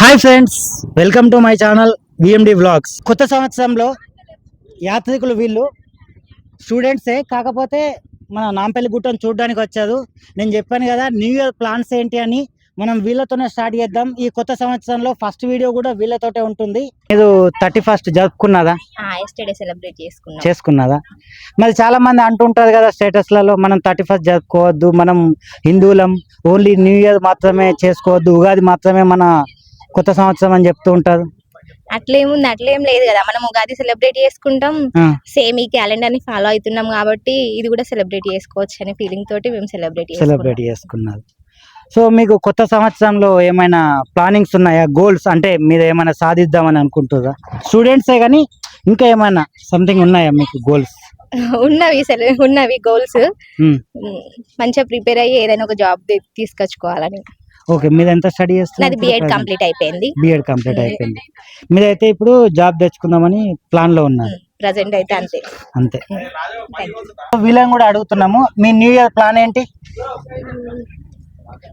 Hi friends welcome to my channel VMD vlogs కొత్త సంవత్సరంలో యాత్రికులు వీళ్ళు స్టూడెంట్సే కాకపోతే మన నాంపల్లి గుట్టను చూడడానికి వచ్చారు. నేను చెప్పాను కదా న్యూ ఇయర్ ప్లాన్స్ ఏంటి అని మనం వీళ్ళతోనే స్టార్ట్ చేద్దాం. ఈ కొత్త సంవత్సరంలో ఫస్ట్ వీడియో కూడా వీళ్ళతోటే ఉంటుంది. మీరు థర్టీ ఫస్ట్ జరుపుకున్నదా ఎస్టర్డే సెలబ్రేట్ చేసుకున్నాం. చేసుకున్నదా మరి చాలా మంది అంటుంటారు కదా స్టేటస్లలో మనం థర్టీ ఫస్ట్ జరుపుకోవద్దు మనం హిందువులం ఓన్లీ న్యూ ఇయర్ మాత్రమే చేసుకోవద్దు ఉగాది మాత్రమే మన కొత్త సంవత్సరం అని చెప్తూ ఉంటారు. అట్లేముంది అట్లేం లేదు కదా. మనం ఉగాది సెలబ్రేట్ చేసుకుంటాం. సేమ్ ఈ క్యాలెండర్ని ఫాలో అవుతున్నాం కాబట్టి ఇది కూడా సెలబ్రేట్ చేసుకోవచ్చు అనే ఫీలింగ్ తోటి మేము సెలబ్రేట్ సెలబ్రేట్ చేసుకున్నారు. సో మీకు కొత్త సంవత్సరంలో ఏమైనా ప్లానింగ్స్ ఉన్నాయా? గోల్స్ అంటే మీరు ఏమైనా సాధిద్దామని అనుకుంటున్నారా స్టూడెంట్సే కానీ ఇంకా ఏమైనా సంథింగ్ ఉన్నాయా మీకు గోల్స్ ఉన్నవి ఉన్నవి గోల్స్ మంచిగా ప్రిపేర్ అయ్యి ఏదైనా ఒక జాబ్ తీసుకొచ్చుకోవాలని. ఓకే మీరు ఎంత స్టడీ నాది చేస్తున్నారు బిఎడ్ కంప్లీట్ అయిపోయింది. బిఎడ్ కంప్లీట్ అయిపోయింది. మీరైతే ఇప్పుడు జాబ్ తెచ్చుకుందామని ప్లాన్లో ఉన్నారు ప్రజెంట్ అయితే అంతే. అంతే. వీళ్ళని కూడా అడుగుతున్నాము. మీ న్యూ ఇయర్ ప్లాన్ ఏంటి?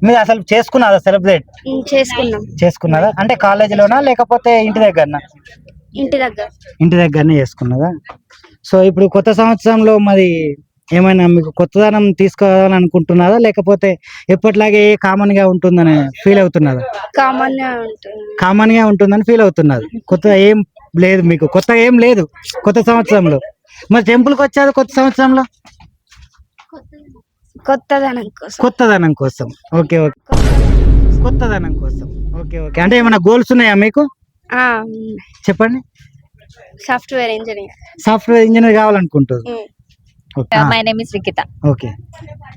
మీరు అసలు చేసుకున్నారా సెలబ్రేట్? చేసుకున్నాం. చేసుకున్నారా? అంటే కాలేజీలోనా లేకపోతే ఇంటి దగ్గరనా? ఇంటి దగ్గర. ఇంటి దగ్గరనే చేసుకున్నదా సో ఇప్పుడు కొత్త సంవత్సరంలో మరి ఏమైనా మీకు కొత్తదనం తీసుకోవాలని అనుకుంటున్నారా లేకపోతే ఎప్పటిలాగే కామన్గా ఉంటుందని ఫీల్ అవుతున్నారా? కామన్గా ఉంటుందని ఫీల్ అవుతున్నారు. కొత్త ఏం లేదు మీకు. కొత్త ఏం లేదు. కొత్త సంవత్సరంలో. మరి టెంపుల్కి వచ్చారు కొత్త సంవత్సరంలో? కొత్తదనం కోసం. కొత్తదనం కోసం. Okay okay. కొత్తదనం కోసం. Okay okay. అంటే ఏమైనా గోల్స్ ఉన్నాయా మీకు? చెప్పండి. Software engineer. Software engineer కావాలనుకుంటారు okay my name is Rikitha okay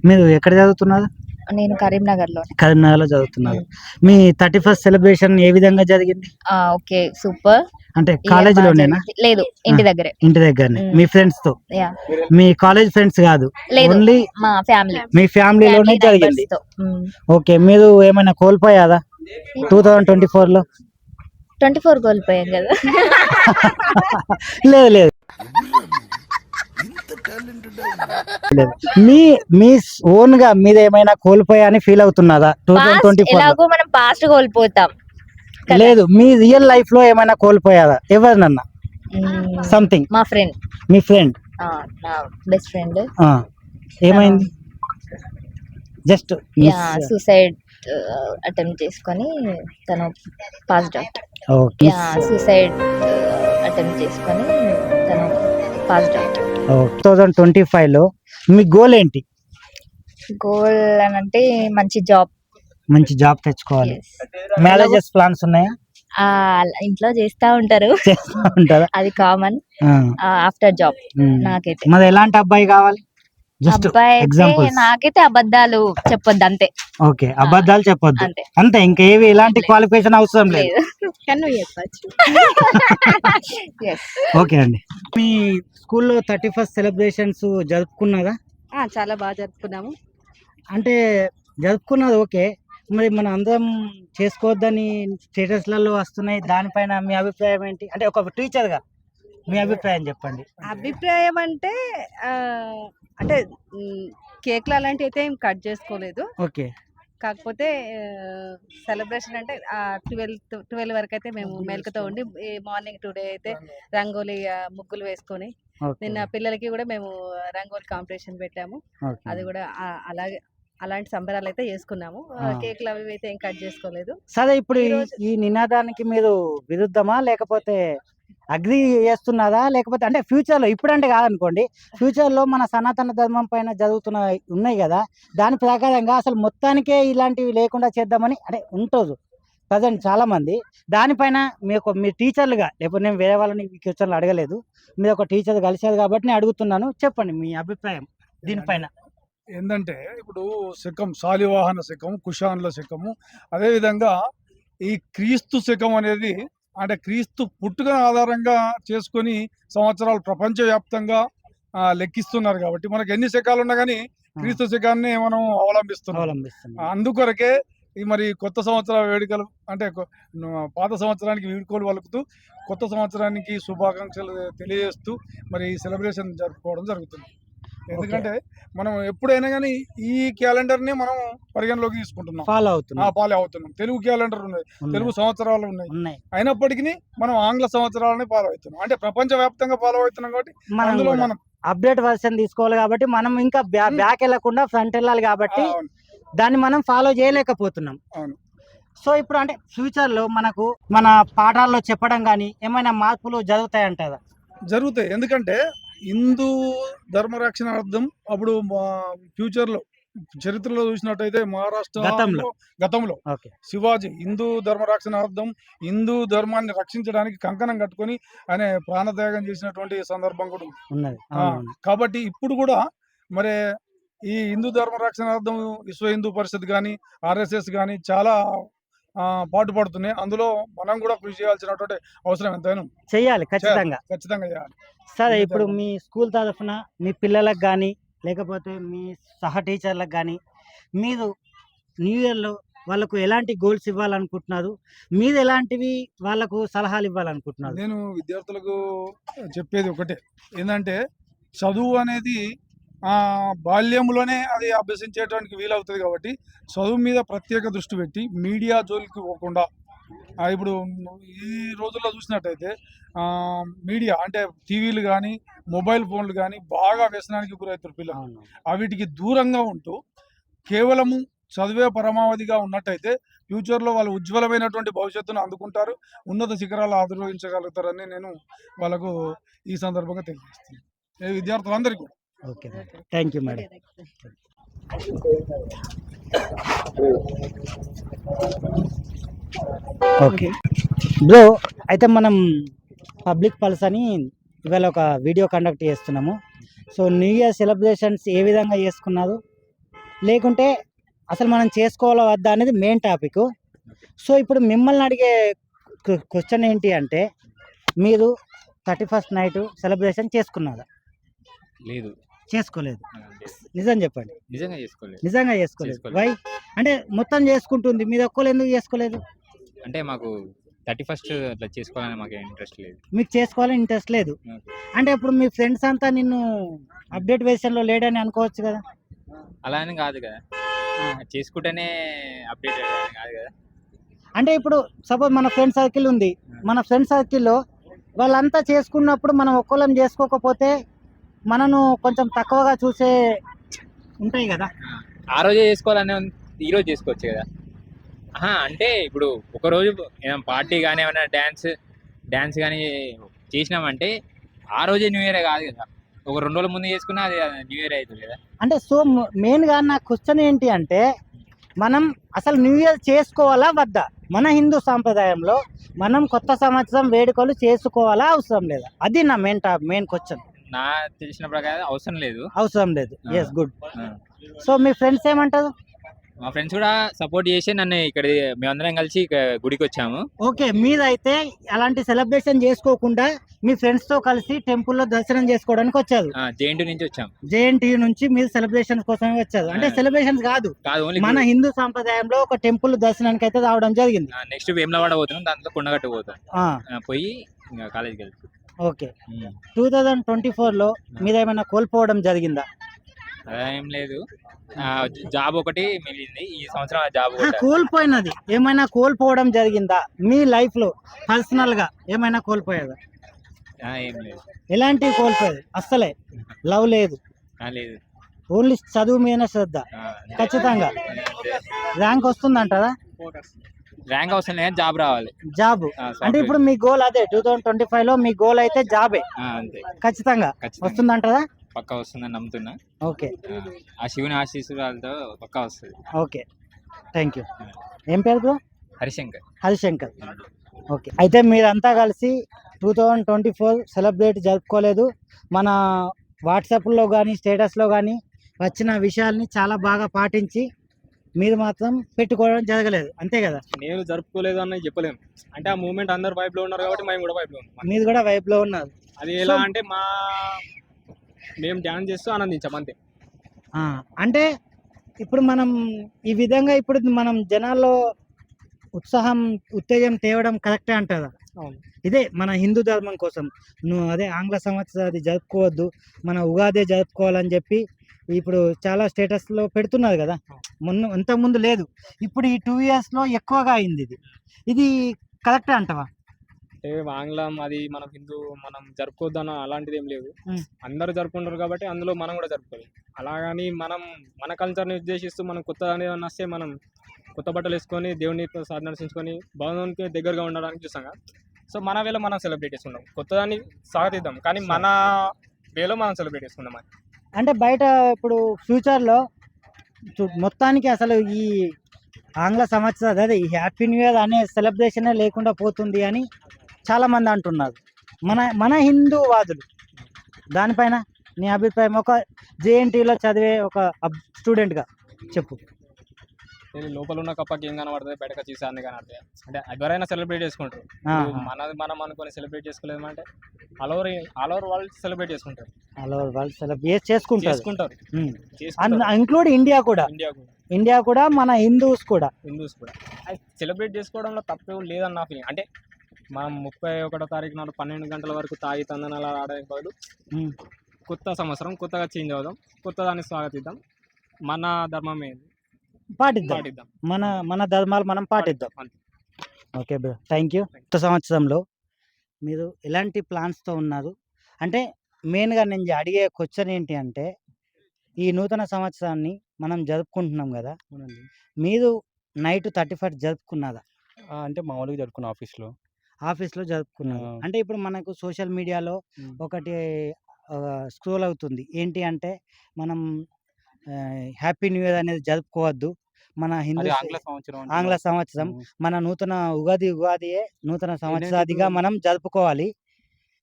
మీరు ఎక్కడ చదువుతున్నారు? నేను కరీంనగర్లో కరీంనగర్లో చదువుతున్నారు. మీ థర్టీ ఫస్ట్ సెలబ్రేషన్ ఏ విధంగా జరిగింది? Okay super. అంటే కాలేజీలోనేనా? లేదు ఇంటి దగ్గరే. ఇంటి దగ్గరనే. మ్. ఫ్రెండ్స్తో మీ కాలేజ్ ఫ్రెండ్స్ కాదు? ఓన్లీ మా ఫ్యామిలీ. మీ ఫ్యామిలీలోనే జరిగింది. ఓకే మీరు ఏమైనా కోల్పోయారా? టూ థౌజండ్ ట్వంటీ ఫోర్లో ట్వంటీ ఫోర్ కోల్పోయాం కదా. లేదు లేదు. మీ మీ ఓన్గా మీద ఏమైనా కోల్పోయా అని ఫీల్ అవుతున్నారా? టూ Past ట్వంటీ ఫోర్ ఎలాగో మనం పాస్ట్ కోల్పోతాం. లేదు మీ రియల్ లైఫ్లో ఏమైనా కోల్పోయారా? ఎవరినన్నా. సంథింగ్ మా ఫ్రెండ్ మీ ఫ్రెండ్ నా బెస్ట్ ఫ్రెండ్ ఏమైంది? జస్ట్ సూసైడ్ అటెంప్ట్ చేసుకొని తను పాస్డ్ అవుట్ సూసైడ్ అటెంప్ట్ చేసుకొని తను passed out two thousand twenty ఫైవ్లో మీ గోల్ ఏంటి? గోల్ అని అంటే మంచి జాబ్ మంచి జాబ్ తెచ్చుకోవాలి. మ్యారేజెస్ ప్లాన్స్ ఉన్నాయా? ఇంట్లో చేస్తా ఉంటారు. ఉంటారా? అది కామన్ ఆఫ్టర్ జాబ్. నాకైతే. మరి ఎలాంటి అబ్బాయి కావాలి? జస్ట్ ఎగ్జాంపుల్స్ నాకైతే అబద్ధాలు చెప్పొద్దు అంతే. ఓకే అబద్ధాలు చెప్పొద్దు. అంతే. అంతే ఇంకా ఏవి ఎలాంటి క్వాలిఫికేషన్ అవసరం లేదు. ఓకే అండి. మీ స్కూల్లో థర్టీ ఫస్ట్ సెలబ్రేషన్స్ జరుపుకున్నారా? చాలా బాగా జరుపుకున్నాము. అంటే జరుపుకున్నది ఓకే మరి మన అందరం చేసుకోవద్దని స్టేటస్లలో వస్తున్నాయి దానిపైన మీ అభిప్రాయం ఏంటి? అంటే ఒక టీచర్గా మీ అభిప్రాయం చెప్పండి. అభిప్రాయం అంటే అంటే కేక్లు అలాంటివి అయితే ఏం కట్ చేసుకోలేదు. ఓకే. కాకపోతే సెలబ్రేషన్ అంటే ట్వెల్త్ ట్వెల్వ్ వరకు అయితే మేము మేలుకతో ఉండి మార్నింగ్ టుడే అయితే రంగోలీ ముగ్గులు వేసుకొని నిన్న పిల్లలకి కూడా మేము రంగోలీ కాంపిటీషన్ పెట్టాము. అది కూడా అలాగే అలాంటి సంబరాలు అయితే చేసుకున్నాము. కేక్లు అవి అయితే ఏం కట్ చేసుకోలేదు. సరే ఇప్పుడు ఈ నినాదానికి మీరు విరుద్ధమా? లేకపోతే అగ్రి చేస్తున్నదా లేకపోతే అంటే ఫ్యూచర్లో ఇప్పుడంటే కాదనుకోండి ఫ్యూచర్లో మన సనాతన ధర్మం పైన జరుగుతున్న ఉన్నాయి కదా దాని ప్రకారంగా అసలు మొత్తానికే ఇలాంటివి లేకుండా చేద్దామని అంటే ఉంటుంది ప్రజెంట్ చాలామంది. దానిపైన మీకు మీ టీచర్లుగా లేకపోతే నేను వేరే వాళ్ళని ఈ క్వశ్చన్లు అడగలేదు మీరు ఒక టీచర్ కలిసారు కాబట్టి నేను అడుగుతున్నాను చెప్పండి మీ అభిప్రాయం దీనిపైన ఏంటంటే ఇప్పుడు శకం శాలివాహన శకం కుషాన్ల శకము అదేవిధంగా ఈ క్రీస్తు శకం అనేది అంటే క్రీస్తు పుట్టుక ఆధారంగా చేసుకొని సంవత్సరాలు ప్రపంచవ్యాప్తంగా లెక్కిస్తున్నారు కాబట్టి మనకి ఎన్ని శకాలు ఉన్నా కానీ క్రీస్తు శకాన్ని మనం అవలంబిస్తున్నాం. అందుకొరకే ఈ మరి కొత్త సంవత్సర వేడుకలు అంటే పాత సంవత్సరానికి వీడుకోలు పలుకుతూ కొత్త సంవత్సరానికి శుభాకాంక్షలు తెలియజేస్తూ మరి ఈ సెలబ్రేషన్ జరుపుకోవడం జరుగుతుంది. ఎందుకంటే మనం ఎప్పుడైనా కానీ ఈ క్యాలెండర్ని మనం పరిగణలోకి తీసుకుంటున్నాం. ఫాలో ఆ అవుతున్నాం ఫాలో అవుతున్నాం. తెలుగు క్యాలెండర్ ఉన్నాయి. తెలుగు సంవత్సరాలు ఉన్నాయి. అయినప్పటికీ మనం ఆంగ్ల సంవత్సరాలని ఫాలో అవుతున్నాం. అంటే ప్రపంచ వ్యాప్తంగా ఫాలో అవుతున్నాం కాబట్టి అందులో మనం అప్డేట్ వర్షన్ తీసుకోవాలి కాబట్టి మనం ఇంకా బ్యా-. బ్యాక్ వెళ్ళకుండా ఫ్రంట్ వెళ్ళాలి కాబట్టి. దాన్ని మనం ఫాలో చేయలేకపోతున్నాం. అవును. సో ఇప్పుడు అంటే ఫ్యూచర్లో మనకు మన పాఠాల్లో చెప్పడం కానీ ఏమైనా మార్పులు జరుగుతాయంటారా? జరుగుతాయి. ఎందుకంటే హిందూ ధర్మ రక్షణార్థం అప్పుడు ఫ్యూచర్లో చరిత్రలో చూసినట్టయితే మహారాష్ట్ర గతంలో. శివాజీ హిందూ ధర్మ రక్షణార్థం హిందూ ధర్మాన్ని రక్షించడానికి కంకణం కట్టుకొని ఆయన ప్రాణత్యాగం చేసినటువంటి సందర్భం కూడా ఉన్నది. కాబట్టి ఇప్పుడు కూడా మరి ఈ హిందూ ధర్మ రక్షణార్థం విశ్వ హిందూ పరిషత్ కానీ ఆర్ఎస్ఎస్ కానీ చాలా పాటుపడుతున్నాయి అందులో మనం కూడా కృషి చేయాల్సినటువంటి అవసరం ఎంతైనా ఉంది. చెయ్యాలి ఖచ్చితంగా. ఖచ్చితంగా చేయాలి. సరే ఇప్పుడు. మీ స్కూల్ తరఫున మీ పిల్లలకు కానీ లేకపోతే మీ సహ టీచర్లకు కానీ మీరు న్యూ ఇయర్లో వాళ్ళకు ఎలాంటి గోల్స్ ఇవ్వాలనుకుంటున్నారు? మీరు ఎలాంటివి వాళ్ళకు సలహాలు ఇవ్వాలనుకుంటున్నారు? నేను విద్యార్థులకు చెప్పేది ఒకటే. ఏంటంటే చదువు అనేది బాల్యంలోనే అది అభ్యసించేయడానికి వీలవుతుంది కాబట్టి చదువు మీద ప్రత్యేక దృష్టి పెట్టి మీడియా జోలికి పోకుండా ఇప్పుడు ఈ రోజుల్లో చూసినట్టయితే మీడియా అంటే టీవీలు కానీ మొబైల్ ఫోన్లు కానీ బాగా వ్యసనానికి గురవుతారు పిల్లలు. అవును. ఆ వీటికి దూరంగా ఉంటూ కేవలము చదివే పరమావధిగా ఉన్నట్టయితే ఫ్యూచర్లో వాళ్ళు ఉజ్వలమైనటువంటి భవిష్యత్తును అందుకుంటారు ఉన్నత శిఖరాలు ఆధిరోహించగలుగుతారని నేను వాళ్ళకు ఈ సందర్భంగా తెలియజేస్తున్నాను. విద్యార్థులందరికీ okay thank you madam. Okay. Bro అయితే మనం పబ్లిక్ పల్స్ అని ఇవాళ ఒక వీడియో కండక్ట్ చేస్తున్నాము. సో న్యూ ఇయర్ సెలబ్రేషన్స్ ఏ విధంగా చేసుకున్నారు? లేకుంటే అసలు మనం చేసుకోవాలా వద్దా అనేది మెయిన్ టాపిక్. సో ఇప్పుడు మిమ్మల్ని అడిగే క్వశ్చన్ ఏంటి అంటే మీరు థర్టీ ఫస్ట్ నైట్ సెలబ్రేషన్ చేసుకున్నారా? లేదు. చేసుకోలేదు. నిజం చెప్పండి. నిజంగా చేసుకోలేదు. నిజంగా చేసుకోలేదు. వై? అంటే మొత్తం చేసుకుంటుంది. మీరు ఒక్కరు ఎందుకు చేసుకోలేదు? అంటే మాకు థర్టీ ఫస్ట్ అట్లా చేసుకోవాలని మాకు ఇంట్రెస్ట్ లేదు. మీకు చేసుకోవాలని ఇంట్రెస్ట్ లేదు. అంటే ఇప్పుడు మీ ఫ్రెండ్స్ అంతా నిన్ను అప్డేట్ వెర్షన్లో లేడని అనుకోవచ్చు కదా? అలా అని కాదు కదా. చేసుకుంటేనే అప్డేట్ కాదు కదా. అంటే ఇప్పుడు సపోజ్ మన ఫ్రెండ్ సర్కిల్ ఉంది. మన ఫ్రెండ్ సర్కిల్లో వాళ్ళంతా చేసుకున్నప్పుడు మనం ఒక్కళ్ళం చేసుకోకపోతే మనను కొంచెం తక్కువగా చూసే ఉంటాయి కదా. ఆ రోజే చేసుకోవాలని. ఈ రోజు చేసుకోవచ్చు కదా. అంటే ఇప్పుడు ఒక రోజు ఏమైనా పార్టీ కానీ ఏమైనా డ్యాన్స్ డ్యాన్స్ కానీ చేసినామంటే ఆ రోజే న్యూ ఇయర్ కాదు కదా. ఒక రెండు రోజుల ముందు చేసుకున్నా అది న్యూ ఇయర్ అవుతుంది కదా. అంటే సో మెయిన్గా నా క్వశ్చన్ ఏంటి అంటే మనం అసలు న్యూ ఇయర్ చేసుకోవాలా వద్దా? మన హిందూ సాంప్రదాయంలో మనం కొత్త సంవత్సరం వేడుకలు చేసుకోవాలా అవసరం లేదా? అది నా మెయిన్ టాప్ మెయిన్ క్వశ్చన్ నా తెలిసిన ప్రకారం అవసరం లేదు. అవసరం లేదు. Yes good. సో మీ ఫ్రెండ్స్ ఏమంటారు? మా ఫ్రెండ్స్ కూడా సపోర్ట్ చేసి నన్ను ఇక్కడ మేమందరం కలిసి గుడికి వచ్చాము. ఓకే మీరైతే అలాంటి సెలబ్రేషన్ చేసుకోకుండా మీ ఫ్రెండ్స్తో కలిసి టెంపుల్లో దర్శనం చేసుకోవడానికి వచ్చారు. జేఎన్టీ నుంచి వచ్చాము. జేఎన్టీ నుంచి మీరు సెలబ్రేషన్స్ కోసమే వచ్చారు. అంటే ఆ. సెలబ్రేషన్స్ కాదు. మన హిందూ సాంప్రదాయంలో ఒక టెంపుల్ దర్శనానికి అయితే రావడం జరిగింది. నెక్స్ట్ వేములవాడ పోతున్నాం దాంట్లో కొండగట్టు పోతాం. పోయి కాలేజీకి వెళ్తాం. ఓకే. టూ థౌజండ్ ట్వంటీ ఫోర్లో మీరేమైనా కోల్పోవడం జరిగిందా? ఏం లేదు. జాబ్ ఒకటి మిగిలింది. ఈ సంవత్సరం ఆ జాబ్. కోల్పోయినది. ఏమైనా కోల్పోవడం జరిగిందా? మీ లైఫ్లో పర్సనల్గా ఏమైనా కోల్పోయేదా? ఏం లేదు. ఎలాంటివి కోల్పోయేది అస్సలే. లవ్ లేదు. లేదు. ఓన్లీ చదువు మీద శ్రద్ధ. ఖచ్చితంగా. ర్యాంక్ వస్తుందంటారా? ర్యాంక్ అవసరం లేదు జాబ్ రావాలి. జాబ్. అంటే. ఇప్పుడు మీ గోల్ అదే టూ థౌజండ్ ట్వంటీ ఫైవ్లో మీ గోల్ అయితే జాబే. అంతే. ఖచ్చితంగా. వస్తుందంటారా? పక్కా వస్తుందని నమ్ముతున్నా. ఓకే. ఆ, ఆ శివుని ఆశీస్సులతో పక్కా వస్తుంది. ఓకే. థ్యాంక్ యూ ఏం పేరు బ్రో? హరిశంకర్. హరిశంకర్. ఓకే. అయితే మీరంతా కలిసి two thousand twenty four celebrate జరుపుకోలేదు. మన వాట్సాప్లో కానీ స్టేటస్లో కానీ వచ్చిన విషయాల్ని చాలా బాగా పాటించి మీరు మాత్రం పెట్టుకోవడం జరగలేదు. అంతే కదా? నేను జరుపుకోలేదు అన్న చెప్పలేము అంటే ఆ మూమెంట్ అందరు వైబ్లో ఉన్నారు కాబట్టి మేము కూడా వైబ్లో ఉన్నాం. మీరు కూడా వైపులో ఉన్నారు. అది ఎలా అంటే మా మేము డ్యాన్స్ చేస్తూ ఆనందించాం అంతే. అంటే ఇప్పుడు మనం ఈ విధంగా ఇప్పుడు మనం జనాల్లో ఉత్సాహం ఉత్తేజం తేవడం కరెక్టే అంటారా? అవును. ఇదే మన హిందూ ధర్మం కోసం. నువ్వు అదే ఆంగ్ల సంవత్సరాది జరుపుకోవద్దు మన ఉగాదే జరుపుకోవాలని చెప్పి ఇప్పుడు చాలా స్టేటస్లో పెడుతున్నారు కదా. మొన్న ఇంతకుముందు లేదు. ఇప్పుడు ఈ టూ ఇయర్స్లో ఎక్కువగా అయింది ఇది. ఇది కరెక్ట్ అంటవా? అంటే ఆంగ్లం అది మనం హిందూ మనం జరుపుకోవద్దన్న అలాంటిది ఏం లేదు. అందరూ జరుపుకుంటారు కాబట్టి అందులో మనం కూడా జరుపుకోవాలి. అలాగని మనం మన కల్చర్ని ఉద్దేశిస్తూ మనం కొత్త అనేది వస్తే మనం కొత్త బట్టలు వేసుకొని దేవుని సాధన నడిచించుకొని భగవంతునికి దగ్గరగా ఉండడానికి చూస్తాం సో మన వేలో మనం సెలబ్రేట్ చేసుకుంటాం. కొత్తదాన్ని స్వాగతిద్దాం కానీ మన వేలో మనం సెలబ్రేట్ చేసుకుందాం అది అంటే బయట ఇప్పుడు ఫ్యూచర్లో మొత్తానికి అసలు ఈ ఆంగ్ల సంవత్సరం అదే ఈ హ్యాపీ న్యూ ఇయర్ అనే సెలబ్రేషనే లేకుండా పోతుంది అని చాలామంది అంటున్నారు. మన మన హిందూ వాదులు. దానిపైన నీ అభిప్రాయం ఒక జేఎన్టీలో చదివే ఒక స్టూడెంట్గా చెప్పు. లోపల ఉన్న కప్పకి ఏం కనబడుతుంది? బయటకు వచ్చేసి అన్ని కనబడతాయి అంటే ఎవరైనా సెలబ్రేట్ చేసుకుంటారు. మనది మనం అనుకొని సెలబ్రేట్ చేసుకోలేము అంటే all over all over world celebrate చేసుకుంటారు. అలా వాళ్ళు సెలబ్రేట్ చేసుకుంటారు. చేసుకుంటారు. ఇంక్లూడ్ ఇండియా కూడా. ఇండియా కూడా. ఇండియా కూడా మన హిందూస్ కూడా. హిందూస్ కూడా. సెలబ్రేట్ చేసుకోవడంలో తప్పేం లేదని నా ఫీలింగ్ అంటే మనం ముప్పై ఒకటో తారీఖు నాడు పన్నెండు గంటల వరకు తాగి తందనాలు ఆడడానికి బదులు. కొత్త సంవత్సరం కొత్తగా చేంజ్ అవుదాం కొత్త దాన్ని స్వాగతిద్దాం. మన ధర్మం ఏంది? పాటిద్దాం. మన మన ధర్మాలు మనం పాటిద్దాం. Okay bro. Thank you. కొత్త సంవత్సరంలో మీరు ఎలాంటి ప్లాన్స్తో ఉన్నారు? అంటే మెయిన్గా నేను అడిగే క్వశ్చన్ ఏంటి అంటే ఈ నూతన సంవత్సరాన్ని మనం జరుపుకుంటున్నాం కదా. మీరు నైట్ థర్టీ ఫస్ట్ జరుపుకున్నదా ఆ, అంటే మామూలుగా జరుపుకున్న ఆఫీస్లో. ఆఫీస్లో జరుపుకున్నారు. ఆ. అంటే ఇప్పుడు మనకు సోషల్ మీడియాలో. ఒకటి స్క్రోల్ అవుతుంది. ఏంటి అంటే మనం హ్యాపీ న్యూ ఇయర్ అనేది జరుపుకోవద్దు. మన హిందూ ఆంగ్ల సంవత్సరం. మన నూతన ఉగాది ఉగాదియే నూతన సంవత్సరాదిగా మనం జరుపుకోవాలి.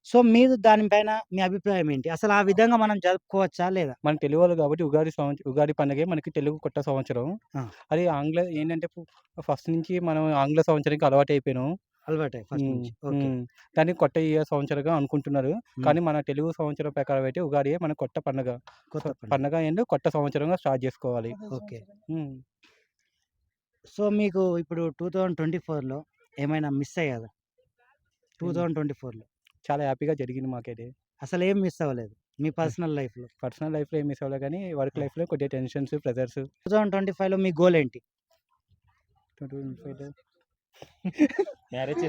సో మీరు దానిపైన మీ అభిప్రాయం ఏంటి? అసలు ఆ విధంగా మనం జరుపుకోవచ్చా లేదా? మన తెలుగు వాళ్ళు కాబట్టి ఉగాది సంవత్సరం ఉగాది పండుగే మనకి తెలుగు కొత్త సంవత్సరం. అది ఆంగ్ల ఏంటంటే ఫస్ట్ నుంచి మనం ఆంగ్ల సంవత్సరానికి అలవాటు అయిపోయినాం అలవాటే ఫస్ట్ నుంచి. ఓకే. దాన్ని కొత్త ఇయర్ సంవత్సరంగా అనుకుంటున్నారు. కానీ మన తెలుగు సంవత్సరం ప్రకారం అయితే ఉగాది మన కొత్త పండుగ. కొత్త పండుగ. ఏంటో కొత్త సంవత్సరంగా స్టార్ట్ చేసుకోవాలి. ఓకే. సో మీకు ఇప్పుడు టూ థౌజండ్ ట్వంటీ ఫోర్లో ఏమైనా మిస్ అయ్యారా టూ థౌజండ్ ట్వంటీ ఫోర్లో. చాలా హ్యాపీగా జరిగింది మాకైతే. అసలు ఏం మిస్ అవ్వలేదు. మీ పర్సనల్ లైఫ్లో. పర్సనల్ లైఫ్లో ఏం మిస్ అవ్వలేదు కానీ వర్క్ లైఫ్లో కొద్దిగా tensions pressures two thousand twenty ఫైవ్లో మీ గోల్ ఏంటి? మ్యారేజ్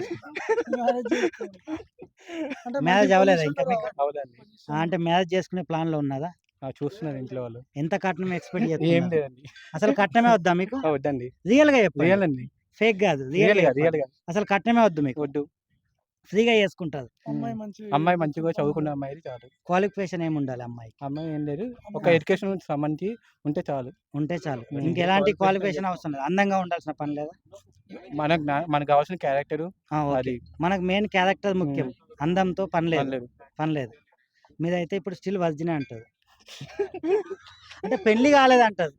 మ్యారేజ్ అవ్వలేదా ఇంకా మీకు? అవునండి ఆ, అంటే మ్యారేజ్ చేసుకునే ప్లాన్లో ఉన్నదా ఆ, చూస్తున్నారు ఇంట్లో వాళ్ళు. ఎంత కట్నం ఎక్స్పెక్ట్ ఏం చేస్తున్నారు? లేదండి. అసలు కట్నమే వద్దా మీకు? ఆ, వద్దండి. రియల్గా చెప్పండి. రియల్ అండి. ఫేక్ కాదు రియల్ రియల్గా రియల్గా అసలు కట్నమే వద్దు మీకు? వద్దు. ఫ్రీగా చేసుకుంటారు. అమ్మాయి మంచిగా చదువుకున్న అమ్మాయి చాలు. క్వాలిఫికేషన్ ఏమి ఉండాలి అమ్మాయి అమ్మాయి ఏం లేదు. ఒక ఎడ్యుకేషన్ సంబంధించి ఉంటే చాలు. ఉంటే చాలు. ఇంకెలాంటి క్వాలిఫికేషన్ అవసరం లేదు. అందంగా ఉండాల్సిన పని లేదా? మనకు మనకు కావాల్సిన క్యారెక్టర్. అది. మనకు మెయిన్ క్యారెక్టర్ ముఖ్యం. అందంతో పని లేదు. పని లేదు. మీరైతే ఇప్పుడు స్టిల్ వర్జినే అంటారు. అంటే పెళ్ళి కాలేదు అంటారు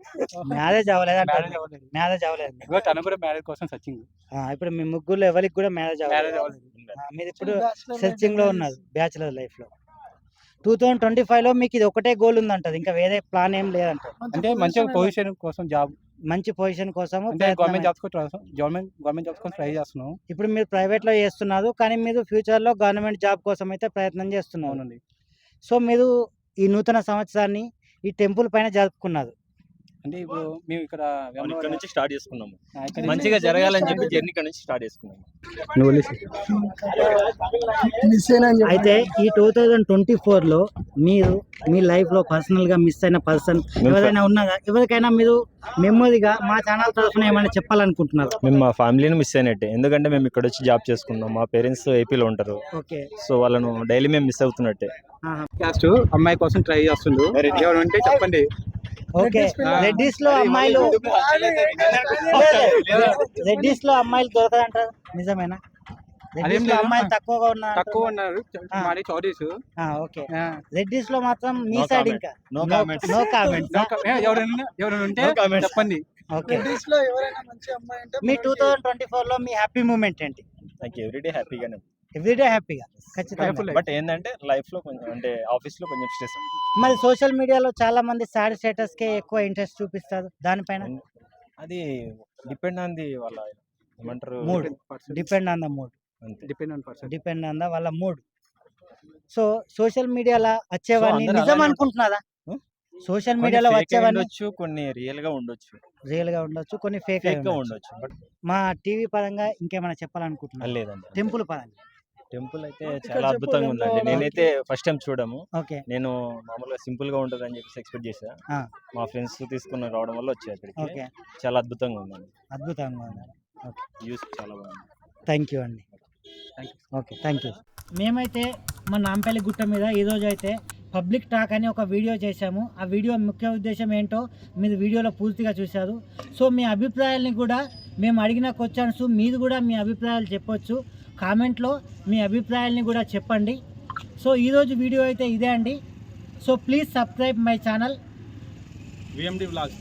మ్యారేజ్ అవ్వలేదు అంటారు మ్యారేజ్ అవ్వలేదు. మ్యారేజ్ అవ్వలేదు. ఇదిగో తను కూడా మ్యారేజ్ కోసం సచింగ్ ఆ, ఇప్పుడు మీ ముగ్గురు ఎవరికి కూడా మ్యారేజ్ అవ్వలేదు. మీరు ఇప్పుడు సెర్చింగ్లో ఉన్నారు బ్యాచులర్ లైఫ్లో. టూ థౌజండ్ ట్వంటీ ఫైవ్లో మీకు ఇది ఒకటే గోల్ ఉందంటది. ఇంకా వేరే ప్లాన్ ఏం లేదంట. అంటే మంచిగా పొజిషన్ కోసం జాబ్ మంచి పొజిషన్ కోసం అంటే government jobs government government jobs కోసం ట్రై చేస్తున్నాం. ఇప్పుడు మీరు ప్రైవేట్లో చేస్తున్నారు కానీ మీరు ఫ్యూచర్లో గవర్నమెంట్ జాబ్ కోసం అయితే ప్రయత్నం చేస్తున్నారు. అవునండి. సో మీరు ఈ నూతన సంవత్సరాన్ని ఈ టెంపుల్ పైన జరుపుకున్నారు. అంటే ఇప్పుడు మేము ఇక్కడ ఇక్కడ నుంచి స్టార్ట్ చేసుకున్నాము. మంచిగా జరగాలని చెప్పి జర్నీ ఇక్కడ నుంచి స్టార్ట్ చేసుకున్నాము. అయితే ఈ టూ థౌజండ్ ట్వంటీ ఫోర్లో మీరు మీ లైఫ్లో పర్సనల్గా మిస్ అయిన పర్సన్ ఎవరైనా ఉన్నదా ఎవరికైనా మీరు మెమొరీగా మా ఛానల్ తరఫున ఏమైనా చెప్పాలనుకుంటున్నారు? మేము మా ఫ్యామిలీని మిస్ అయినట్టే. ఎందుకంటే మేము ఇక్కడ వచ్చి జాబ్ చేసుకున్నాం. మా పేరెంట్స్ ఏపీలో ఉంటారు. ఓకే. సో వాళ్ళను డైలీ మేము మిస్ అవుతున్నట్టే. అమ్మాయి కోసం ట్రై చేస్తుండు. ఎవరు ఉంటే చెప్పండి. ఓకే. రెడ్డిస్లో అమ్మాయిలు రెడ్డిస్లో అమ్మాయిలు దొరకదంటారు? నిజమేనా? రెడ్డిస్లో లేదు. అమ్మాయిలు తక్కువగా ఉన్నారు తక్కువ ఉన్నారు. ఆ. మాది చౌదరీస్ ఓకే. రెడ్డిస్లో మాత్రం మీ సైడ్. ఇంకా. నో కామెంట్స్ నో కామెంట్స్ ఎవరైనా ఎవరైనా ఉంటే ట్వంటీ ఫోర్లో మీ హ్యాపీ మూమెంట్ ఏంటి? నాకు ఎవ్రీడే హ్యాపీగానే ఎవ్రీడే హ్యాపీగా ఖచ్చితంగా. బట్ ఏంటంటే లైఫ్లో కొంచెం అంటే ఆఫీస్లో కొంచెం స్ట్రెస్. మరి సోషల్ మీడియాలో చాలా మంది సాడ్ స్టేటస్ కే ఎక్కువ ఇంట్రెస్ట్ చూపిస్తారు దానిపైన? అది డిపెండ్ ఆన్ ది వాళ్ళ ఏమంటారు? Mood. Depend on the mood. Depend on person depend on the వాళ్ళ మూడ్. సో సోషల్ మీడియాలో వచ్చేవాడిని నిజం అనుకుంటున్నారా? సోషల్ మీడియాలో వచ్చేవాడిని ఉండొచ్చు కొన్ని రియల్గా ఉండొచ్చు. రియల్గా ఉండొచ్చు కొన్ని ఫేక్గా ఉండొచ్చు. బట్ మా టీవీ పరంగా ఇంకేమైనా చెప్పాలనుకుంటున్నా లేదండి టెంపుల్ పరంగా. టెంపుల్ అయితే చాలా అద్భుతంగా ఉందండి. నేనైతే ఫస్ట్ టైం చూడము ఓకే. నేను మామూలుగా సింపుల్గా ఉంటుంది అని చెప్పేసి ఎక్స్పెక్ట్ చేసా. మా ఫ్రెండ్స్ తీసుకుని రావడం వల్ల వచ్చాయి అక్కడికి ఓకే. చాలా అద్భుతంగా ఉందండి. అద్భుతంగా ఉంది. వ్యూస్ చాలా బాగుంది థ్యాంక్ యూ అండి. Okay thank you. మేమైతే మా నాంపల్లి గుట్ట మీద ఈరోజు అయితే పబ్లిక్ టాక్ అని ఒక వీడియో చేశాము. ఆ వీడియో ముఖ్య ఉద్దేశం ఏంటో మీరు వీడియోలో పూర్తిగా చూశారు. సో మీ అభిప్రాయాల్ని కూడా మేము అడిగిన క్వశ్చన్స్ మీరు కూడా మీ అభిప్రాయాలు చెప్పొచ్చు. కామెంట్లో మీ అభిప్రాయాల్ని కూడా చెప్పండి. సో ఈరోజు వీడియో అయితే ఇదే అండి. So please subscribe my channel. VMD blogs